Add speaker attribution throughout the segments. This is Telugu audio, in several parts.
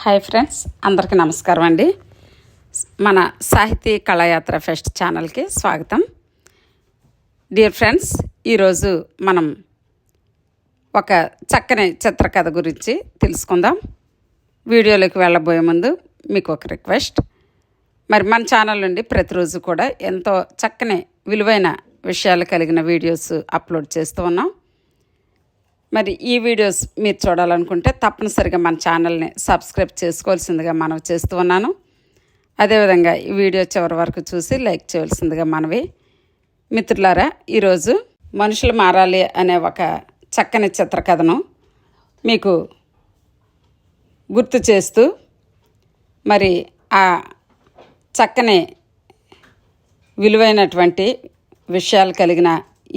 Speaker 1: హాయ్ ఫ్రెండ్స్ అందరికీ నమస్కారం అండి. మన సాహితీ కళాయాత్ర ఫెస్ట్ ఛానల్కి స్వాగతం. డియర్ ఫ్రెండ్స్ ఈరోజు మనం ఒక చక్కని చిత్రకథ గురించి తెలుసుకుందాం. వీడియోలోకి వెళ్ళబోయే ముందు మీకు ఒక రిక్వెస్ట్. మరి మన ఛానల్ నుండి ప్రతిరోజు కూడా ఎంతో చక్కని విలువైన విషయాలు కలిగిన వీడియోస్ అప్లోడ్ చేస్తూ ఉన్నాం. మరి ఈ వీడియోస్ మీరు చూడాలనుకుంటే తప్పనిసరిగా మన ఛానల్ని సబ్స్క్రైబ్ చేసుకోవాల్సిందిగా మనం చేస్తూ ఉన్నాను. అదేవిధంగా ఈ వీడియో చివరి వరకు చూసి లైక్ చేయవలసిందిగా మనవి. మిత్రులారా ఈరోజు మనుషులు మారాలి అనే ఒక చక్కని చిత్రకథను మీకు గుర్తు చేస్తూ మరి ఆ చక్కని విలువైనటువంటి విషయాలు కలిగిన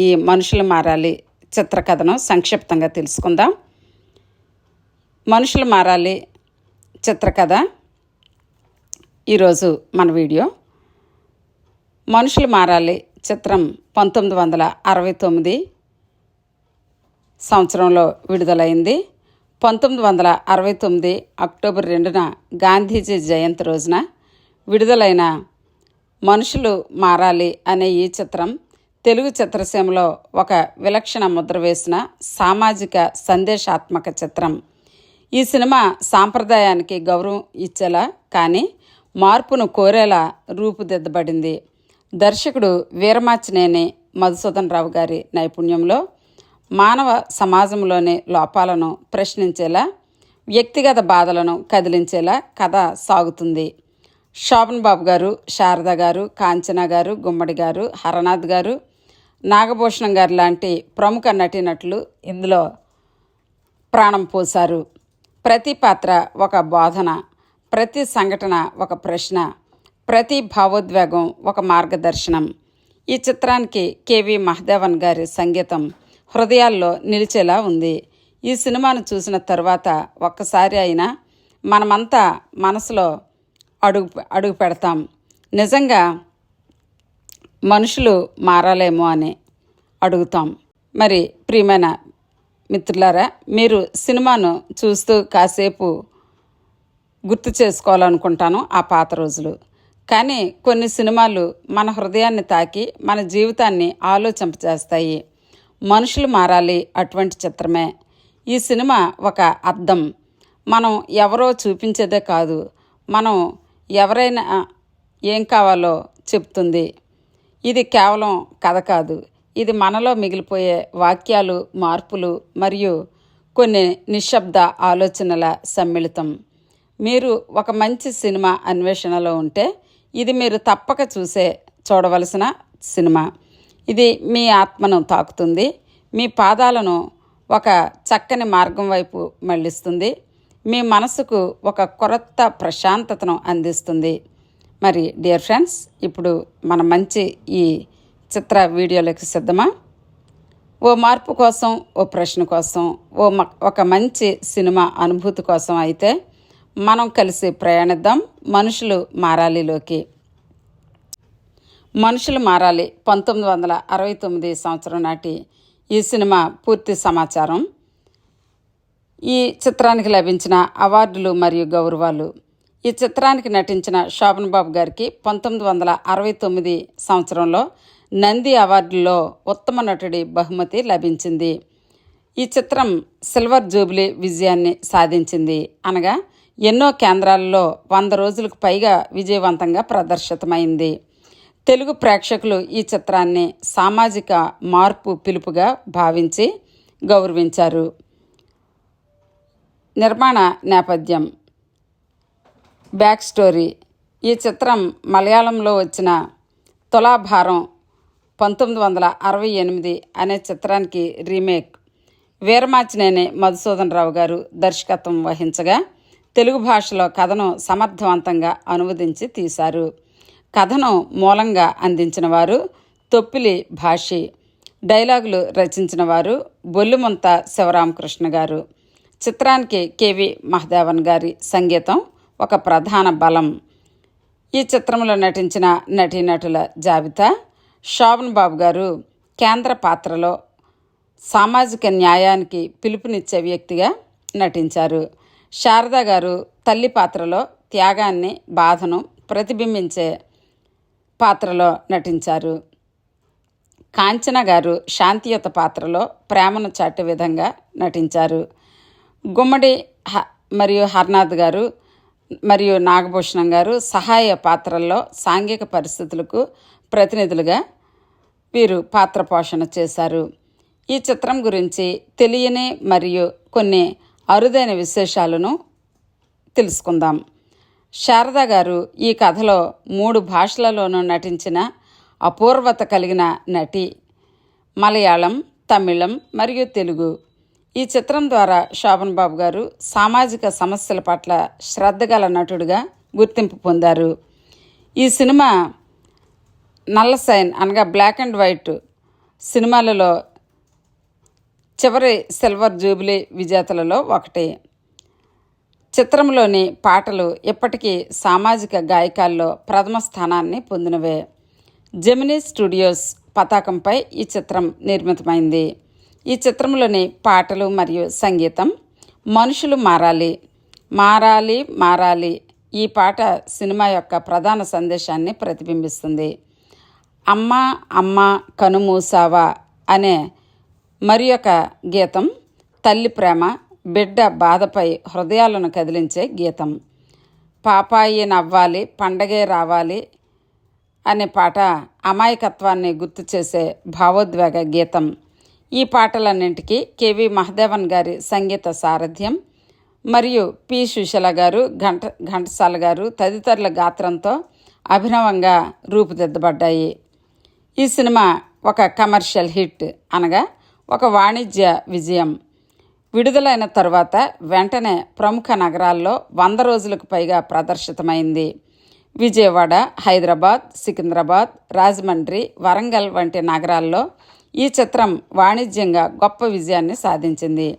Speaker 1: ఈ మనుషులు మారాలి చిత్రకథను సంక్షిప్తంగా తెలుసుకుందాం. మనుషులు మారాలి చిత్రకథ. ఈరోజు మన వీడియో. మనుషులు మారాలి చిత్రం పంతొమ్మిది వందల అరవై తొమ్మిది సంవత్సరంలో విడుదలైంది. పంతొమ్మిది వందల అరవై తొమ్మిది అక్టోబర్ రెండున గాంధీజీ జయంతి రోజున విడుదలైన మనుషులు మారాలి అనే ఈ చిత్రం తెలుగు చిత్రసీమలో ఒక విలక్షణ ముద్ర వేసిన సామాజిక సందేశాత్మక చిత్రం. ఈ సినిమా సాంప్రదాయానికి గౌరవం ఇచ్చేలా కానీ మార్పును కోరేలా రూపుదిద్దబడింది. దర్శకుడు వీరమాచినేని మధుసూదన్ రావు గారి నైపుణ్యంలో మానవ సమాజంలోని లోపాలను ప్రశ్నించేలా వ్యక్తిగత బాధలను కదిలించేలా కథ సాగుతుంది. శోభన్ బాబు గారు శారద గారు కాంచన గారు గుమ్మడి గారు హరనాథ్ గారు నాగభూషణం గారు లాంటి ప్రముఖ నటీనటులు ఇందులో ప్రాణం పోశారు. ప్రతి పాత్ర ఒక బోధన ప్రతి సంఘటన ఒక ప్రశ్న ప్రతి భావోద్వేగం ఒక మార్గదర్శనం. ఈ చిత్రానికి కేవి మహదేవన్ గారి సంగీతం హృదయాల్లో నిలిచేలా ఉంది. ఈ సినిమాను చూసిన తర్వాత ఒక్కసారి అయినా మనమంతా మనసులో అడుగు అడుగు పెడతాం. నిజంగా మనుషులు మారాలేమో అని అడుగుతాం. మరి ప్రియమైన మిత్రులారా మీరు సినిమాను చూస్తూ కాసేపు గుర్తు చేసుకోవాలనుకుంటాను ఆ పాత రోజులు. కానీ కొన్ని సినిమాలు మన హృదయాన్ని తాకి మన జీవితాన్ని ఆలోచింపజేస్తాయి. మనుషులు మారాలి అటువంటి చిత్రమే. ఈ సినిమా ఒక అర్థం మనం ఎవరో చూపించేదే కాదు. మనం ఎవరైనా ఏం కావాలో చెప్తుంది. ఇది కేవలం కథ కాదు. ఇది మనలో మిగిలిపోయే వాక్యాలు మార్పులు మరియు కొన్ని నిశ్శబ్ద ఆలోచనల సమ్మిళితం. మీరు ఒక మంచి సినిమా అన్వేషణలో ఉంటే ఇది మీరు తప్పక చూసే చూడవలసిన సినిమా. ఇది మీ ఆత్మను తాకుతుంది మీ పాదాలను ఒక చక్కని మార్గం వైపు మళ్ళిస్తుంది మీ మనసుకు ఒక కొరత ప్రశాంతతను అందిస్తుంది. మరి డియర్ ఫ్రెండ్స్ ఇప్పుడు మన మంచి ఈ చిత్ర వీడియోలకు సిద్ధమా? ఓ మార్పు కోసం ఓ ప్రశ్న కోసం ఓ మ- ఒక మంచి సినిమా అనుభూతి కోసం అయితే మనం కలిసి ప్రయాణిద్దాం. మనుషులు మారాలిలోకి. మనుషులు మారాలి పంతొమ్మిది వందల అరవై తొమ్మిది సంవత్సరం నాటి ఈ సినిమా పూర్తి సమాచారం. ఈ చిత్రానికి లభించిన అవార్డులు మరియు గౌరవాలు ఈ చిత్రానికి నటించిన శోభన్ బాబు గారికి పంతొమ్మిది వందల అరవై తొమ్మిది సంవత్సరంలో నంది అవార్డులో ఉత్తమ నటుడి బహుమతి లభించింది. ఈ చిత్రం సిల్వర్ జూబ్లీ విజయాన్ని సాధించింది. అనగా ఎన్నో కేంద్రాల్లో వంద రోజులకు పైగా విజయవంతంగా ప్రదర్శితమైంది. తెలుగు ప్రేక్షకులు ఈ చిత్రాన్ని సామాజిక మార్పు పిలుపుగా భావించి గౌరవించారు. నిర్మాణ నేపథ్యం బ్యాక్ స్టోరీ. ఈ చిత్రం మలయాళంలో వచ్చిన తులాభారం పంతొమ్మిది వందల అరవై ఎనిమిది అనే చిత్రానికి రీమేక్. వీరమాచినేని మధుసూదన్ రావు గారు దర్శకత్వం వహించగా తెలుగు భాషలో కథను సమర్థవంతంగా అనువదించి తీశారు. కథను మూలంగా అందించిన వారు తొప్పిలి భాషి. డైలాగులు రచించిన వారు బొల్లుమంత శివరామకృష్ణ గారు. చిత్రానికి కేవి మహదేవన్ గారి సంగీతం ఒక ప్రధాన బలం. ఈ చిత్రంలో నటించిన నటీనటుల జాబితా శోభన్ బాబు గారు కేంద్ర పాత్రలో సామాజిక న్యాయానికి పిలుపునిచ్చే వ్యక్తిగా నటించారు. శారద గారు తల్లి పాత్రలో త్యాగాన్ని బాధను ప్రతిబింబించే పాత్రలో నటించారు. కాంచన గారు శాంతియుత పాత్రలో ప్రేమను చాటే విధంగా నటించారు. గుమ్మడి హ మరియు హర్నాథ్ గారు మరియు నాగభూషణం గారు సహాయ పాత్రల్లో సాంఘిక పరిస్థితులకు ప్రతినిధులుగా వీరు పాత్ర పోషణ చేశారు. ఈ చిత్రం గురించి తెలియని మరియు కొన్ని అరుదైన విశేషాలను తెలుసుకుందాం. శారద గారు ఈ కథలో మూడు భాషలలోనూ నటించిన అపూర్వత కలిగిన నటి మలయాళం తమిళం మరియు తెలుగు ఈ చిత్రం ద్వారా శోభన్ బాబు గారు సామాజిక సమస్యల పట్ల శ్రద్ధ గల నటుడిగా గుర్తింపు పొందారు. ఈ సినిమా నల్ల సైన్ అనగా బ్లాక్ అండ్ వైట్ సినిమాలలో చివరి సిల్వర్ జూబిలీ విజేతలలో ఒకటి. చిత్రంలోని పాటలు ఇప్పటికీ సామాజిక గాయకాల్లో ప్రథమ స్థానాన్ని పొందినవే. జెమినీ స్టూడియోస్ పతాకంపై ఈ చిత్రం నిర్మితమైంది. ఈ చిత్రంలోని పాటలు మరియు సంగీతం మనుషులు మారాలి మారాలి మారాలి. ఈ పాట సినిమా యొక్క ప్రధాన సందేశాన్ని ప్రతిబింబిస్తుంది. అమ్మ అమ్మ కనుమూసావా అనే మరి యొక్క గీతం తల్లి ప్రేమ బిడ్డ బాధపై హృదయాలను కదిలించే గీతం. పాపాయి నవ్వాలి పండగే రావాలి అనే పాట అమాయకత్వాన్ని గుర్తు చేసే భావోద్వేగ గీతం. ఈ పాటలన్నింటికీ కేవి మహదేవన్ గారి సంగీత సారథ్యం మరియు పి సుశల గారు ఘంట ఘంటసాల గారు తదితరుల గాత్రంతో అభినవంగా రూపుదిద్దబడ్డాయి. ఈ సినిమా ఒక కమర్షియల్ హిట్ అనగా ఒక వాణిజ్య విజయం. విడుదలైన తరువాత వెంటనే ప్రముఖ నగరాల్లో వంద రోజులకు పైగా ప్రదర్శితమైంది. విజయవాడ హైదరాబాద్ సికింద్రాబాద్ రాజమండ్రి వరంగల్ వంటి నగరాల్లో ఈ చిత్రం వాణిజ్యంగా గొప్ప విజయాన్ని సాధించింది.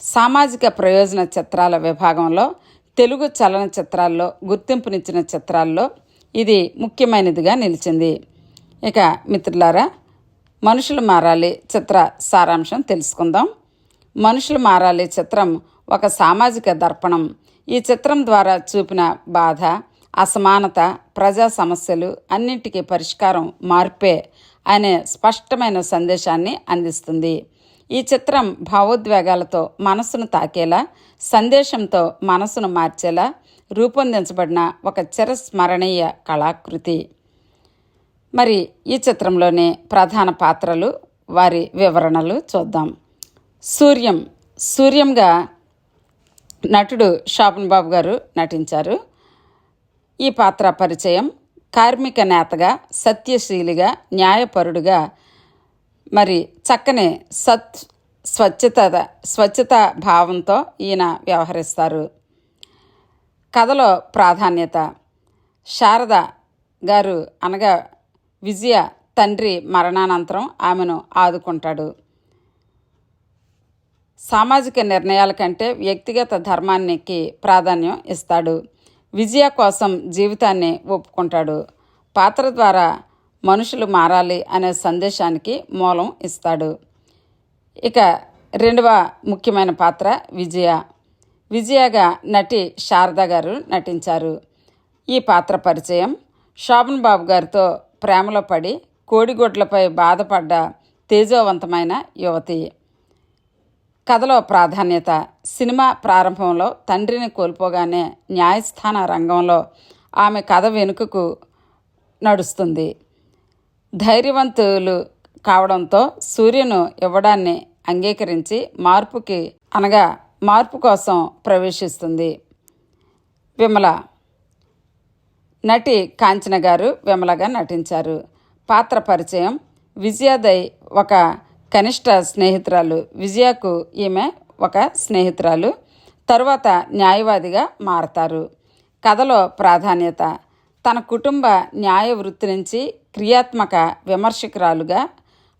Speaker 1: సామాజిక ప్రయోజన చిత్రాల విభాగంలో తెలుగు చలనచిత్రాల్లో గుర్తింపునిచ్చిన చిత్రాల్లో ఇది ముఖ్యమైనదిగా నిలిచింది. ఇక మిత్రులారా మనుషులు మారాలి చిత్ర సారాంశం తెలుసుకుందాం. మనుషులు మారాలి చిత్రం ఒక సామాజిక దర్పణం. ఈ చిత్రం ద్వారా చూపిన బాధ అసమానత ప్రజా సమస్యలు అన్నింటికీ పరిష్కారం మార్పే అనే స్పష్టమైన సందేశాన్ని అందిస్తుంది. ఈ చిత్రం భావోద్వేగాలతో మనసును తాకేలా సందేశంతో మనసును మార్చేలా రూపొందించబడిన ఒక చిరస్మరణీయ కళాకృతి. మరి ఈ చిత్రంలోని ప్రధాన పాత్రలు వారి వివరణలు చూద్దాం. సూర్యం. సూర్యంగా నటుడు షాపన్ బాబు గారు నటించారు. ఈ పాత్ర పరిచయం కార్మిక నేతగా సత్యశీలిగా న్యాయపరుడుగా మరి చక్కని సత్ స్వచ్ఛత స్వచ్ఛత భావంతో ఈయన వ్యవహరిస్తారు. కథలో ప్రాధాన్యత. శారద గారు అనగా విజయ తండ్రి మరణానంతరం ఆమెను ఆదుకుంటాడు. సామాజిక నిర్ణయాల కంటే వ్యక్తిగత ధర్మానికి ప్రాధాన్యం ఇస్తాడు. విజయ కోసం జీవితాన్ని ఒప్పుకుంటాడు. పాత్ర ద్వారా మనుషులు మారాలి అనే సందేశానికి మూలం ఇస్తాడు. ఇక రెండవ ముఖ్యమైన పాత్ర విజయ. విజయగా నటి శారద గారు నటించారు. ఈ పాత్ర పరిచయం శోభన్ బాబు గారితో ప్రేమలో పడి కోడిగుడ్లపై బాధపడ్డ తేజోవంతమైన యువతి. కథలో ప్రాధాన్యత సినిమా ప్రారంభంలో తండ్రిని కోల్పోగానే న్యాయస్థాన రంగంలో ఆమె కథ వెనుకకు నడుస్తుంది. ధైర్యవంతులు కావడంతో సూర్యును ఇవ్వడాన్ని అంగీకరించి మార్పుకి అనగా మార్పు కోసం ప్రవేశిస్తుంది. విమల నటి కాంచన గారు విమలగా నటించారు. పాత్ర పరిచయం విజయాదయ్ ఒక కనిష్ట స్నేహితురాలు విజయకు ఈమె ఒక స్నేహితురాలు. తరువాత న్యాయవాదిగా మారతారు. కథలో ప్రాధాన్యత. తన కుటుంబ న్యాయ వృత్తి నుంచి క్రియాత్మక విమర్శకురాలుగా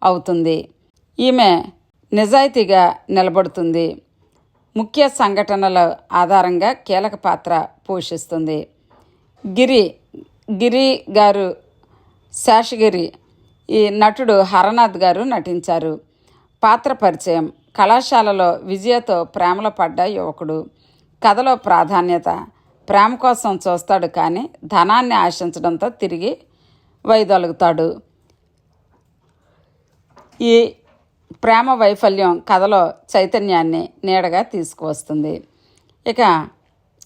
Speaker 1: అవుతుంది. ఈమె నిజాయితీగా నిలబడుతుంది. ముఖ్య సంఘటనల ఆధారంగా కీలక పాత్ర పోషిస్తుంది. గిరి గిరి గారు శేషగిరి ఈ నటుడు హరనాథ్ గారు నటించారు. పాత్ర పరిచయం. కళాశాలలో విజయతో ప్రేమలో పడ్డ యువకుడు. కథలో ప్రాధాన్యత. ప్రేమ కోసం చూస్తాడు కానీ ధనాన్ని ఆశించడంతో తిరిగి వైదొలుగుతాడు. ఈ ప్రేమ వైఫల్యం కథలో చైతన్యాన్ని నీడగా తీసుకువస్తుంది. ఇక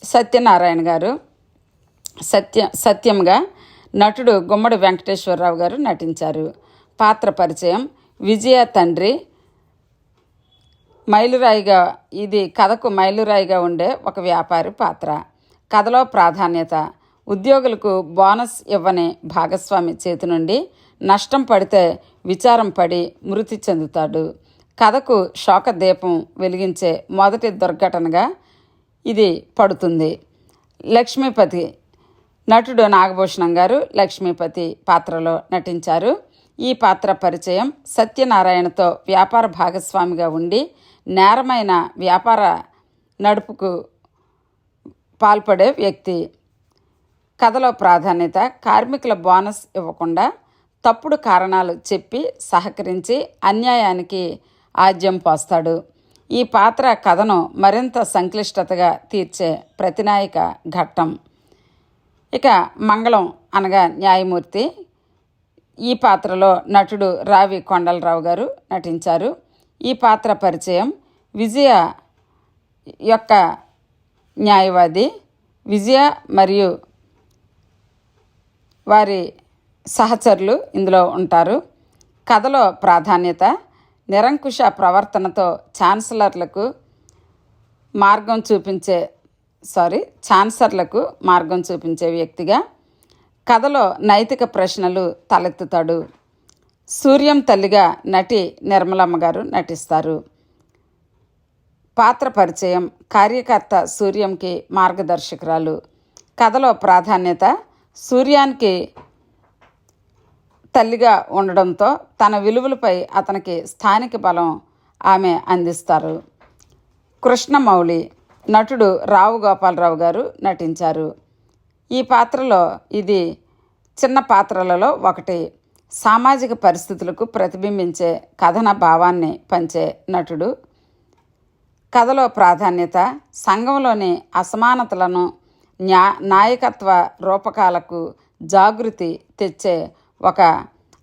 Speaker 1: సత్యనారాయణ గారు. సత్య సత్యంగా నటుడు గుమ్మడి వెంకటేశ్వరరావు గారు నటించారు. పాత్ర పరిచయం విజయ తండ్రి మైలురాయిగా ఇది కథకు మైలురాయిగా ఉండే ఒక వ్యాపారి పాత్ర. కథలో ప్రాధాన్యత ఉద్యోగులకు బోనస్ ఇవ్వని భాగస్వామి చేతి నుండి నష్టం పడితే విచారం పడి మృతి చెందుతాడు. కథకు శోక దీపం వెలిగించే మొదటి దుర్ఘటనగా ఇది పడుతుంది. లక్ష్మీపతి నటుడు నాగభూషణం గారు లక్ష్మీపతి పాత్రలో నటించారు. ఈ పాత్ర పరిచయం సత్యనారాయణతో వ్యాపార భాగస్వామిగా ఉండి నేరమైన వ్యాపార నడుపుకు పాల్పడే వ్యక్తి. కథలో ప్రాధాన్యత కార్మికుల బోనస్ ఇవ్వకుండా తప్పుడు కారణాలు చెప్పి సహకరించి అన్యాయానికి ఆజ్యం పోస్తాడు. ఈ పాత్ర కథను మరింత సంక్లిష్టతగా తీర్చే ప్రతినాయక ఘట్టం. ఇక మంగళం అనగా న్యాయమూర్తి ఈ పాత్రలో నటుడు రావి కొండలరావు గారు నటించారు. ఈ పాత్ర పరిచయం విజయ యొక్క న్యాయవాది విజయ మరియు వారి సహచరులు ఇందులో ఉంటారు. కథలో ప్రాధాన్యత నిరంకుశ ప్రవర్తనతో ఛాన్సలర్లకు మార్గం చూపించే సారీ ఛాన్సర్లకు మార్గం చూపించే వ్యక్తిగా కథలో నైతిక ప్రశ్నలు తలెత్తుతాడు. సూర్యం తల్లిగా నటి నిర్మలమ్మ గారు నటిస్తారు. పాత్ర పరిచయం కార్యకర్త సూర్యంకి మార్గదర్శకురాలు. కథలో ప్రాధాన్యత సూర్యానికి తల్లిగా ఉండడంతో తన విలువలపై అతనికి స్థానిక బలం ఆమె అందిస్తారు. కృష్ణమౌళి నటుడు రావు గోపాలరావు గారు నటించారు. ఈ పాత్రలో ఇది చిన్న పాత్రలలో ఒకటి. సామాజిక పరిస్థితులకు ప్రతిబింబించే కథన భావాన్ని పంచే నటుడు. కథలో ప్రాధాన్యత సంఘంలోని అసమానతలను న్యా నాయకత్వ రూపకాలకు జాగృతి తెచ్చే ఒక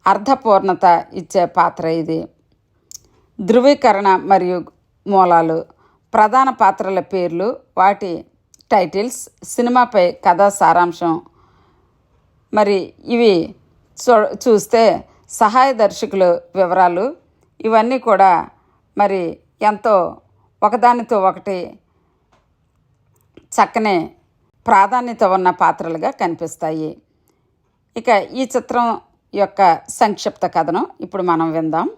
Speaker 1: అర్థపూర్ణత ఇచ్చే పాత్ర ఇది. ధృవీకరణ మరియు మూలాలు. ప్రధాన పాత్రల పేర్లు వాటి టైటిల్స్ సినిమాపై కథా సారాంశం. మరి ఇవి చూ చూస్తే సహాయ దర్శకులు వివరాలు. ఇవన్నీ కూడా మరి ఎంతో ఒకదానితో ఒకటి చక్కనే ప్రాధాన్యత ఉన్న పాత్రలుగా కనిపిస్తాయి. ఇక ఈ చిత్రం యొక్క సంక్షిప్త కథను ఇప్పుడు మనం విందాం.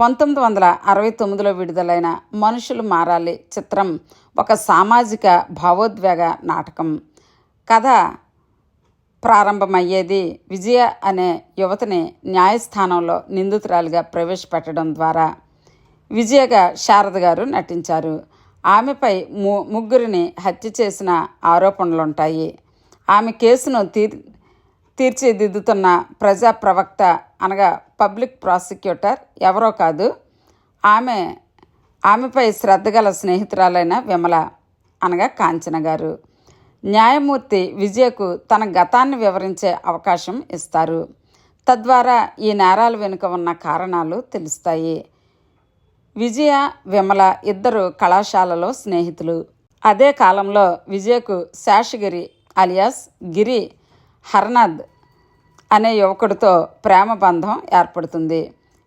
Speaker 1: పంతొమ్మిది వందల అరవై తొమ్మిదిలో విడుదలైన మనుషులు మారాలి చిత్రం ఒక సామాజిక భావోద్వేగ నాటకం. కథ ప్రారంభమయ్యేది విజయ అనే యువతిని న్యాయస్థానంలో నిందితురాలిగా ప్రవేశపెట్టడం ద్వారా. విజయగా శారద గారు నటించారు. ఆమెపై ము ముగ్గురిని హత్య చేసిన ఆరోపణలుంటాయి. ఆమె కేసును తీర్ తీర్చిదిద్దుతున్న ప్రజా ప్రవక్త అనగా పబ్లిక్ ప్రాసిక్యూటర్ ఎవరో కాదు. ఆమె ఆమెపై శ్రద్ధగల స్నేహితురాలైన విమల అనగా కాంచన గారు. న్యాయమూర్తి విజయకు తన గతాన్ని వివరించే అవకాశం ఇస్తారు. తద్వారా ఈ నేరాల వెనుక ఉన్న కారణాలు తెలుస్తాయి. విజయ విమల ఇద్దరు కళాశాలలో స్నేహితులు. అదే కాలంలో విజయకు శేషగిరి అలియాస్ గిరి హర్నాథ్ అనే యువకుడితో ప్రేమ బంధం ఏర్పడుతుంది.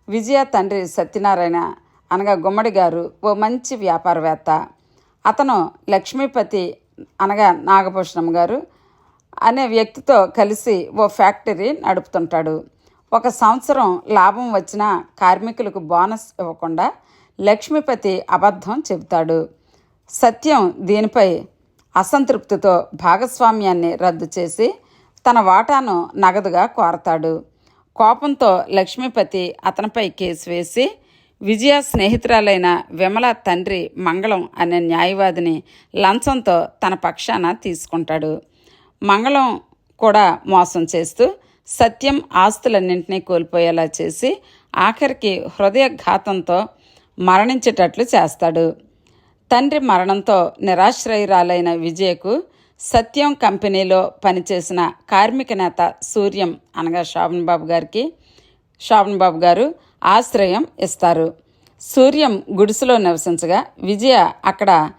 Speaker 1: విజయ తండ్రి సత్యనారాయణ అనగా గుమ్మడి గారు ఓ మంచి వ్యాపారవేత్త. అతను లక్ష్మీపతి అనగా నాగభూషణం గారు అనే వ్యక్తితో కలిసి ఓ ఫ్యాక్టరీ నడుపుతుంటాడు. ఒక సంవత్సరం లాభం వచ్చినా కార్మికులకు బోనస్ ఇవ్వకుండా లక్ష్మీపతి అబద్ధం చెబుతాడు. సత్యం దీనిపై అసంతృప్తితో భాగస్వామ్యాన్ని రద్దు చేసి తన వాటాను నగదుగా కోరతాడు. కోపంతో లక్ష్మీపతి అతనిపై కేసు వేసి విజయ స్నేహితురాలైన విమల తండ్రి మంగళం అనే న్యాయవాదిని లంచంతో తన పక్షాన తీసుకుంటాడు. మంగళం కూడా మోసం చేస్తూ సత్యం ఆస్తులన్నింటినీ కోల్పోయేలా చేసి ఆఖరికి హృదయఘాతంతో మరణించేటట్లు చేస్తాడు. తండ్రి మరణంతో నిరాశ్రయురాలైన విజయకు సత్యం కంపెనీలో పనిచేసిన కార్మిక నేత సూర్యం అనగా శోభన్ బాబు గారికి శోభన్ బాబు గారు ఆశ్రయం ఇస్తారు. సూర్యం గుడిసెలో నివసించగా విజయ అక్కడ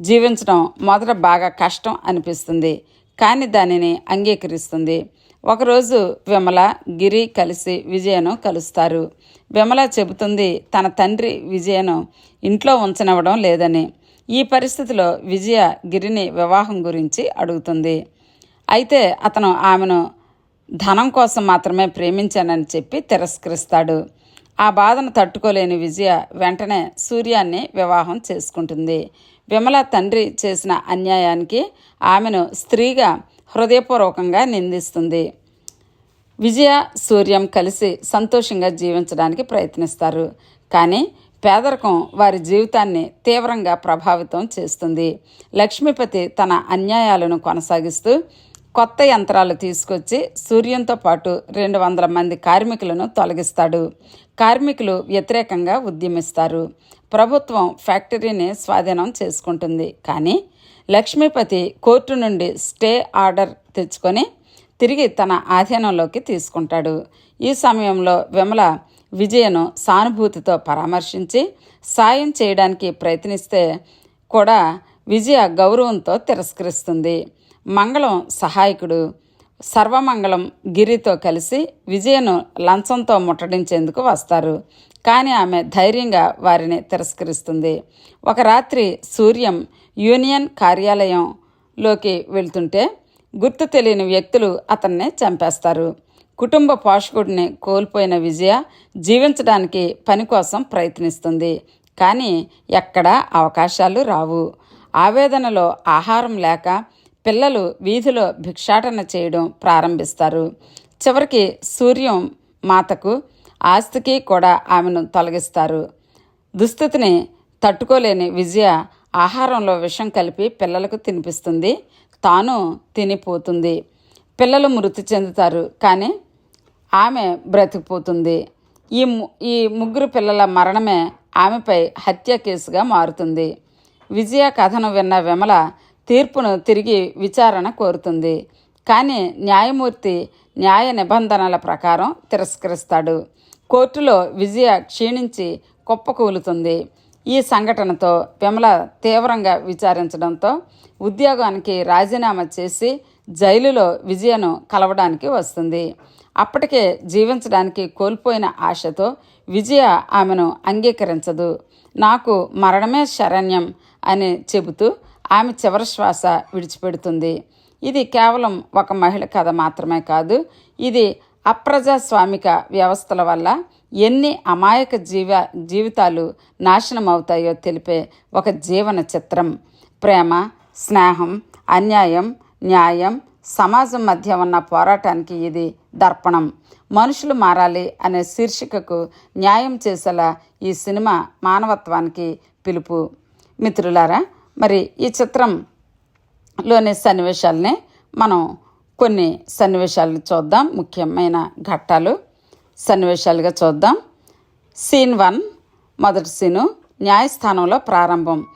Speaker 1: జీవించడం మొదట బాగా కష్టం అనిపిస్తుంది. కానీ దానిని అంగీకరిస్తుంది. ఒకరోజు విమల గిరి కలిసి విజయను కలుస్తారు. విమల చెబుతుంది తన తండ్రి విజయను ఇంట్లో ఉంచనివ్వడం లేదని. ఈ పరిస్థితిలో విజయ గిరిని వివాహం గురించి అడుగుతుంది. అయితే అతను ఆమెను ధనం కోసం మాత్రమే ప్రేమించానని చెప్పి తిరస్కరిస్తాడు. ఆ బాధను తట్టుకోలేని విజయ వెంటనే సూర్యాన్ని వివాహం చేసుకుంటుంది. విమల తండ్రి చేసిన అన్యాయానికి ఆమెను స్త్రీగా హృదయపూర్వకంగా నిందిస్తుంది. విజయ సూర్యం కలిసి సంతోషంగా జీవించడానికి ప్రయత్నిస్తారు. కానీ పేదరికం వారి జీవితాన్ని తీవ్రంగా ప్రభావితం చేస్తుంది. లక్ష్మీపతి తన అన్యాయాలను కొనసాగిస్తూ కొత్త యంత్రాలు తీసుకొచ్చి సూర్యంతో పాటు రెండు వందల మంది కార్మికులను తొలగిస్తాడు. కార్మికులు వ్యతిరేకంగా ఉద్యమిస్తారు. ప్రభుత్వం ఫ్యాక్టరీని స్వాధీనం చేసుకుంటుంది. కానీ లక్ష్మీపతి కోర్టు నుండి స్టే ఆర్డర్ తెచ్చుకొని తిరిగి తన ఆధీనంలోకి తీసుకుంటాడు. ఈ సమయంలో విమల విజయను సానుభూతితో పరామర్శించి సాయం చేయడానికి ప్రయత్నిస్తే కూడా విజయ గౌరవంతో తిరస్కరిస్తుంది. మంగళం సహాయకుడు సర్వమంగళం గిరితో కలిసి విజయను లంచంతో ముట్టడించేందుకు వస్తారు. కానీ ఆమె ధైర్యంగా వారిని తిరస్కరిస్తుంది. ఒక రాత్రి సూర్యం యూనియన్ కార్యాలయంలోకి వెళ్తుంటే గుర్తు తెలియని వ్యక్తులు అతన్ని చంపేస్తారు. కుటుంబ పోషకుడిని కోల్పోయిన విజయ జీవించడానికి పని కోసం ప్రయత్నిస్తుంది. కానీ ఎక్కడా అవకాశాలు రావు. ఆవేదనలో ఆహారం లేక పిల్లలు వీధిలో భిక్షాటన చేయడం ప్రారంభిస్తారు. చివరికి సూర్యం మాతకు ఆస్తికి కూడా ఆమెను తొలగిస్తారు. దుస్థితిని తట్టుకోలేని విజయ ఆహారంలో విషం కలిపి పిల్లలకు తినిపిస్తుంది. తాను తినిపోతుంది. పిల్లలు మృతి చెందుతారు. కానీ ఆమె బ్రతికిపోతుంది. ఈ ఈ ముగ్గురు పిల్లల మరణమే ఆమెపై హత్య కేసుగా మారుతుంది. విజయ కథను విన్న విమల తీర్పును తిరిగి విచారణ కోరుతుంది. కానీ న్యాయమూర్తి న్యాయ నిబంధనల ప్రకారం తిరస్కరిస్తాడు. కోర్టులో విజయ క్షీణించి కుప్పకూలుతుంది. ఈ సంఘటనతో విమల తీవ్రంగా విచారించడంతో ఉద్యోగానికి రాజీనామా చేసి జైలులో విజయను కలవడానికి వస్తుంది. అప్పటికే జీవించడానికి కోల్పోయిన ఆశతో విజయ ఆమెను అంగీకరించదు. నాకు మరణమే శరణ్యం అని చెబుతూ ఆమె చివరి శ్వాస విడిచిపెడుతుంది. ఇది కేవలం ఒక మహిళ కథ మాత్రమే కాదు ఇది అప్రజాస్వామిక వ్యవస్థల వల్ల ఎన్ని అమాయక జీవ జీవితాలు నాశనం అవుతాయో తెలిపే ఒక జీవన చిత్రం. ప్రేమ స్నేహం అన్యాయం న్యాయం సమాజం మధ్య ఉన్న పోరాటానికి ఇది దర్పణం. మనుషులు మారాలి అనే శీర్షికకు న్యాయం చేసేలా ఈ సినిమా మానవత్వానికి పిలుపు. మిత్రులారా మరి ఈ చిత్రంలోని సన్నివేశాలని మనం కొన్ని సన్నివేశాలను చూద్దాం. ముఖ్యమైన ఘట్టాలు సన్నివేశాలుగా చూద్దాం. సీన్ వన్ మొదటి సీను న్యాయస్థానంలో ప్రారంభం.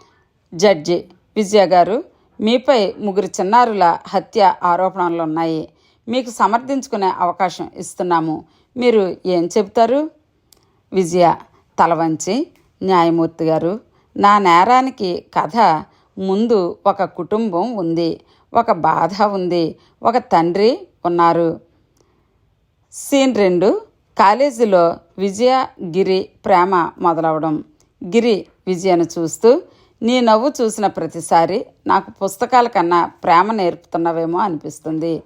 Speaker 1: జడ్జి విజయ గారు మీపై ముగ్గురు చిన్నారుల హత్య ఆరోపణలు ఉన్నాయి. మీకు సమర్థించుకునే అవకాశం ఇస్తున్నాము. మీరు ఏం చెబుతారు? విజయ తలవంచి న్యాయమూర్తి గారు నా నేరానికి కథ ముందు ఒక కుటుంబం ఉంది ఒక బాధ ఉంది ఒక తండ్రి ఉన్నారు. సీన్ రెండు కాలేజీలో విజయ గిరి ప్రేమ మొదలవడం. గిరి విజయను చూస్తూ నీ నవ్వు చూసిన ప్రతిసారి నాకు పుస్తకాల కన్నా ప్రేమ నేర్పుతున్నవేమో అనిపిస్తుంది.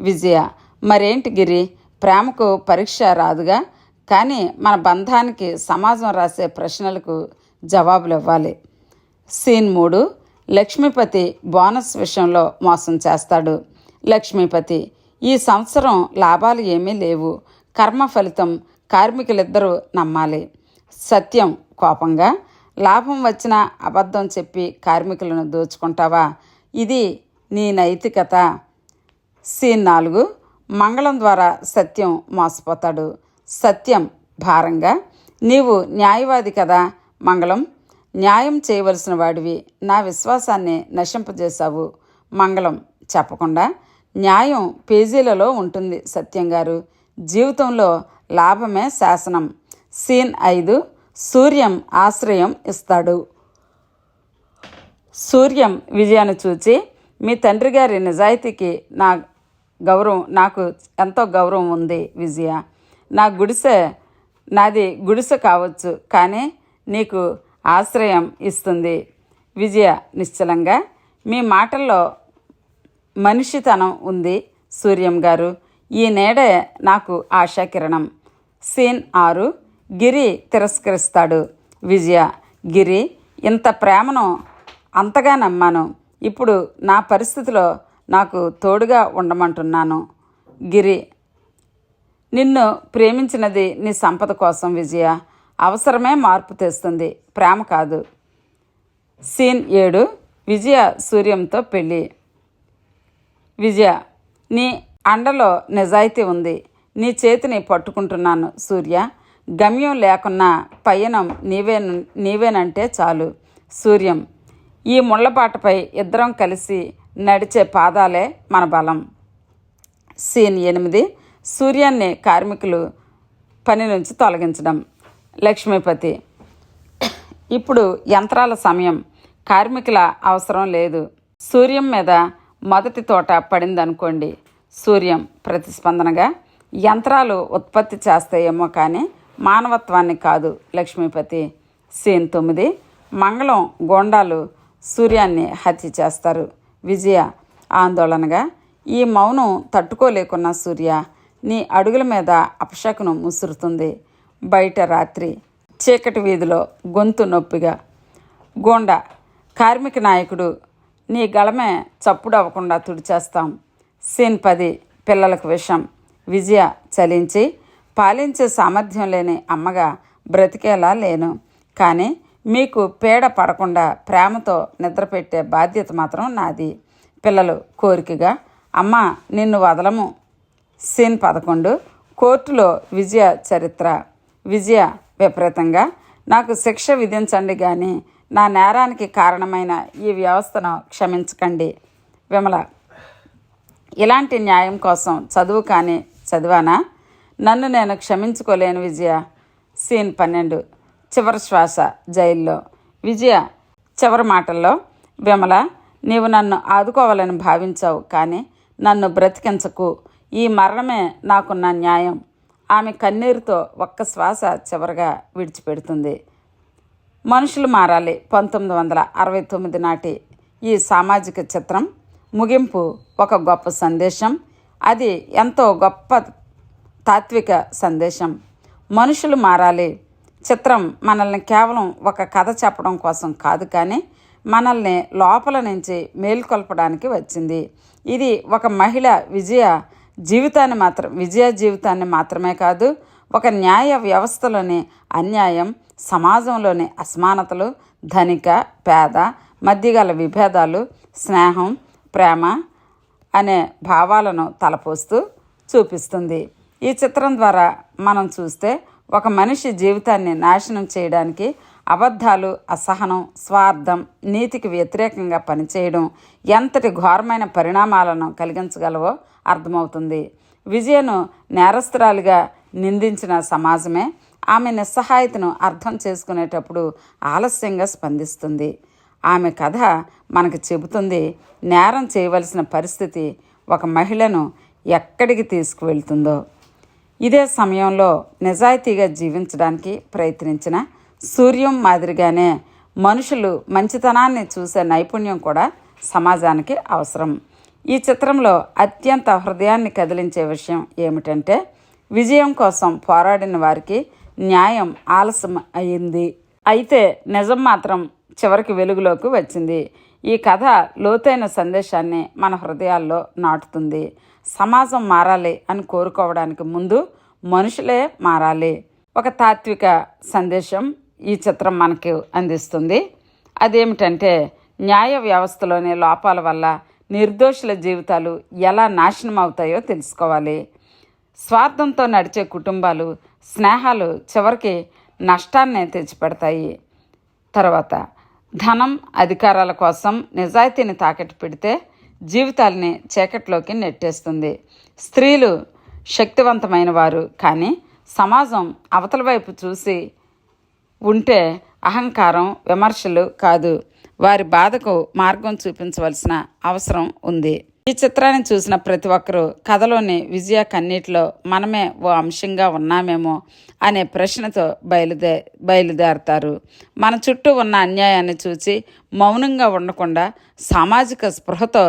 Speaker 1: విజయ మరేంటి గిరి? ప్రేమకు పరీక్ష రాదుగా? కానీ మన బంధానికి సమాజం రాసే ప్రశ్నలకు జవాబులు ఇవ్వాలి సీన్ మూడు లక్ష్మీపతి బోనస్ విషయంలో మోసం చేస్తాడు. లక్ష్మీపతి ఈ సంవత్సరం లాభాలు ఏమీ లేవు. కర్మ ఫలితం కార్మికులిద్దరూ నమ్మాలి. సత్యం కోపంగా లాభం వచ్చిన అబద్ధం చెప్పి కార్మికులను దోచుకుంటావా? ఇది నీ నైతికత. సీన్ నాలుగు. మంగళం ద్వారా సత్యం మోసపోతాడు. సత్యం భారంగా. నీవు న్యాయవాది కదా మంగళం. న్యాయం చేయవలసిన వాడివి. నా విశ్వాసాన్ని నశింపజేశావు. మంగళం చెప్పకుండా. న్యాయం పేజీలలో ఉంటుంది సత్యం గారు. జీవితంలో లాభమే శాసనం. సీన్ ఐదు. సూర్యం ఆశ్రయం ఇస్తాడు. సూర్యం విజయాన్ని చూచి మీ తండ్రి గారి నిజాయితీకి నా గౌరవం నాకు ఎంతో గౌరవం ఉంది విజయ. నా గుడిసె నాది గుడిసె కావచ్చు కానీ నీకు ఆశ్రయం ఇస్తుంది విజయ నిశ్చలంగా. మీ మాటల్లో మనిషితనం ఉంది సూర్యం గారు. ఈ నేడే నాకు ఆశాకిరణం. సీన్ ఆరు గిరి తిరస్కరిస్తాడు విజయ. గిరి ఇంత ప్రేమను అంతగా నమ్మాను. ఇప్పుడు నా పరిస్థితిలో నాకు తోడుగా ఉండమంటున్నాను. గిరి నిన్ను ప్రేమించినది నీ సంపద కోసం విజయ. అవసరమే మార్పు తెస్తుంది. ప్రేమ కాదు. సీన్ ఏడు. విజయ సూర్యంతో పెళ్ళి. విజయ నీ అండలో నిజాయితీ ఉంది. నీ చేతిని పట్టుకుంటున్నాను సూర్య. గమ్యం లేకున్నా పయనం నీవే నీవేనంటే చాలు. సూర్యం ఈ ముళ్ళపాటపై ఇద్దరం కలిసి నడిచే పాదాలే మన బలం. సీన్ ఎనిమిది. సూర్యాన్ని కార్మికులు పని నుంచి తొలగించడం. లక్ష్మీపతి ఇప్పుడు యంత్రాల సమయం. కార్మికుల అవసరం లేదు. సూర్యం మీద మొదటి తోట పడిందనుకోండి. సూర్యం ప్రతిస్పందనగా యంత్రాలు ఉత్పత్తి చేస్తాయేమో కానీ మానవత్వాన్ని కాదు లక్ష్మీపతి. సీన్ తొమ్మిది. మంగళం గోండాలు సూర్యాన్ని హత్య చేస్తారు. విజయ ఆందోళనగా ఈ మౌనం తట్టుకోలేకున్న సూర్య నీ అడుగుల మీద అపశకును ముసురుతుంది బయట రాత్రి చీకటి వీధిలో గొంతు నొప్పిగా. గోండా కార్మిక నాయకుడు నీ గళమే చప్పుడు అవ్వకుండా తుడిచేస్తాం. సీన్ పది పిల్లలకు విషం. విజయ చలించి పాలించే సామర్థ్యం లేని అమ్మగా బ్రతికేలా లేను. కానీ మీకు పీడ పడకుండా ప్రేమతో నిద్రపెట్టే బాధ్యత మాత్రం నాది. పిల్లలు కోరికగా అమ్మ నిన్ను వదలము. సీన్ పదకొండు. కోర్టులో విజయ చరిత్ర. విజయ విపరీతంగా నాకు శిక్ష విధించండి కానీ నా నేరానికి కారణమైన ఈ వ్యవస్థను క్షమించకండి. విమల ఇలాంటి న్యాయం కోసం చదువు కానీ చదివానా? నన్ను నేను క్షమించుకోలేను విజయ. సీన్ పన్నెండు. చివరి శ్వాస జైల్లో. విజయ చివరి మాటల్లో విమల నీవు నన్ను ఆదుకోవాలని భావించావు కానీ నన్ను బ్రతికించకు. ఈ మరణమే నాకున్న న్యాయం. ఆమె కన్నీరుతో ఒక్క శ్వాస చివరిగా విడిచిపెడుతుంది. మనుషులు మారాలి. పంతొమ్మిది వందల అరవై తొమ్మిది నాటి ఈ సామాజిక చిత్రం. ముగింపు ఒక గొప్ప సందేశం. అది ఎంతో గొప్ప తాత్విక సందేశం. మనుషులు మారాలి. చిత్రం మనల్ని కేవలం ఒక కథ చెప్పడం కోసం కాదు కానీ మనల్ని లోపల నుంచి మేల్కొల్పడానికి వచ్చింది. ఇది ఒక మహిళ విజయ జీవితాన్ని మాత్రం విజయ జీవితాన్ని మాత్రమే కాదు ఒక న్యాయ వ్యవస్థలోని అన్యాయం సమాజంలోని అసమానతలు ధనిక పేద మధ్యగల విభేదాలు స్నేహం ప్రేమ అనే భావాలను తలపోస్తూ చూపిస్తుంది. ఈ చిత్రం ద్వారా మనం చూస్తే ఒక మనిషి జీవితాన్ని నాశనం చేయడానికి అబద్ధాలు అసహనం స్వార్థం నీతికి వ్యతిరేకంగా పనిచేయడం ఎంతటి ఘోరమైన పరిణామాలను కలిగించగలవో అర్థమవుతుంది. విజయను నేరస్త్రాలుగా నిందించిన సమాజమే ఆమె నిస్సహాయతను అర్థం చేసుకునేటప్పుడు ఆలస్యంగా స్పందిస్తుంది. ఆమె కథ మనకు చెబుతుంది నేరం చేయవలసిన పరిస్థితి ఒక మహిళను ఎక్కడికి తీసుకువెళ్తుందో. ఇదే సమయంలో నిజాయితీగా జీవించడానికి ప్రయత్నించిన సూర్యం మాదిరిగానే మనుషులు మంచితనాన్ని చూసే నైపుణ్యం కూడా సమాజానికి అవసరం. ఈ చిత్రంలో అత్యంత హృదయాన్ని కదిలించే విషయం ఏమిటంటే విజయం కోసం పోరాడిన వారికి న్యాయం ఆలస్యం అయింది. అయితే నిజం మాత్రం చివరికి వెలుగులోకి వచ్చింది. ఈ కథ లోతైన సందేశాన్ని మన హృదయాల్లో నాటుతుంది. సమాజం మారాలి అని కోరుకోవడానికి ముందు మనుషులే మారాలి. ఒక తాత్విక సందేశం ఈ చిత్రం మనకి అందిస్తుంది. అదేమిటంటే న్యాయ వ్యవస్థలోని లోపాల వల్ల నిర్దోషుల జీవితాలు ఎలా నాశనం అవుతాయో తెలుసుకోవాలి. స్వార్థంతో నడిచే కుటుంబాలు స్నేహాలు చివరికి నష్టాన్ని తెచ్చిపెడతాయి. తర్వాత ధనం అధికారాల కోసం నిజాయితీని తాకట్టు పెడితే జీవితాల్ని చీకట్లోకి నెట్టేస్తుంది. స్త్రీలు శక్తివంతమైన వారు కానీ సమాజం అవతల వైపు చూసి ఉంటే అహంకారం విమర్శలు కాదు. వారి బాధకు మార్గం చూపించవలసిన అవసరం ఉంది. ఈ చిత్రాన్ని చూసిన ప్రతి ఒక్కరూ కథలోని విజయ కన్నీటిలో మనమే ఓ అంశంగా ఉన్నామేమో అనే ప్రశ్నతో బయలుదే బయలుదేరతారు. మన చుట్టూ ఉన్న అన్యాయాన్ని చూసి మౌనంగా ఉండకుండా సామాజిక స్పృహతో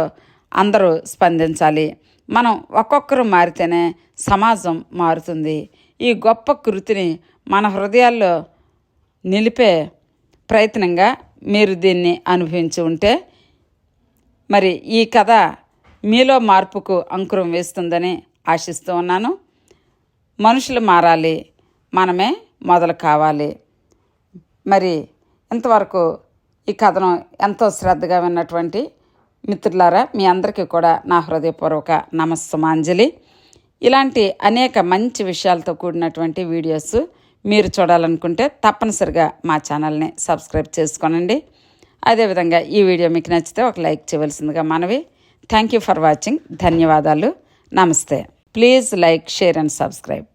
Speaker 1: అందరూ స్పందించాలి. మనం ఒక్కొక్కరు మారితేనే సమాజం మారుతుంది. ఈ గొప్ప కృతిని మన హృదయాల్లో నిలిపే ప్రయత్నంగా మీరు దీన్ని అనుభవించి ఉంటే మరి ఈ కథ మీలో మార్పుకు అంకురం వేస్తుందని ఆశిస్తూ ఉన్నాను. మనుషులు మారాలి మనమే మొదలు కావాలి. మరి ఇంతవరకు ఈ కథను ఎంతో శ్రద్ధగా విన్నటువంటి మిత్రులారా మీ అందరికీ కూడా నా హృదయపూర్వక నమస్సమాంజలి. ఇలాంటి అనేక మంచి విషయాలతో కూడినటువంటి వీడియోస్ మీరు చూడాలనుకుంటే తప్పనిసరిగా మా ఛానల్ని సబ్స్క్రైబ్ చేసుకోనండి. అదేవిధంగా ఈ వీడియో మీకు నచ్చితే ఒక లైక్ చేయవలసిందిగా మనవి. థ్యాంక్ యూ ఫర్ వాచింగ్ ధన్యవాదాలు నమస్తే please like share and subscribe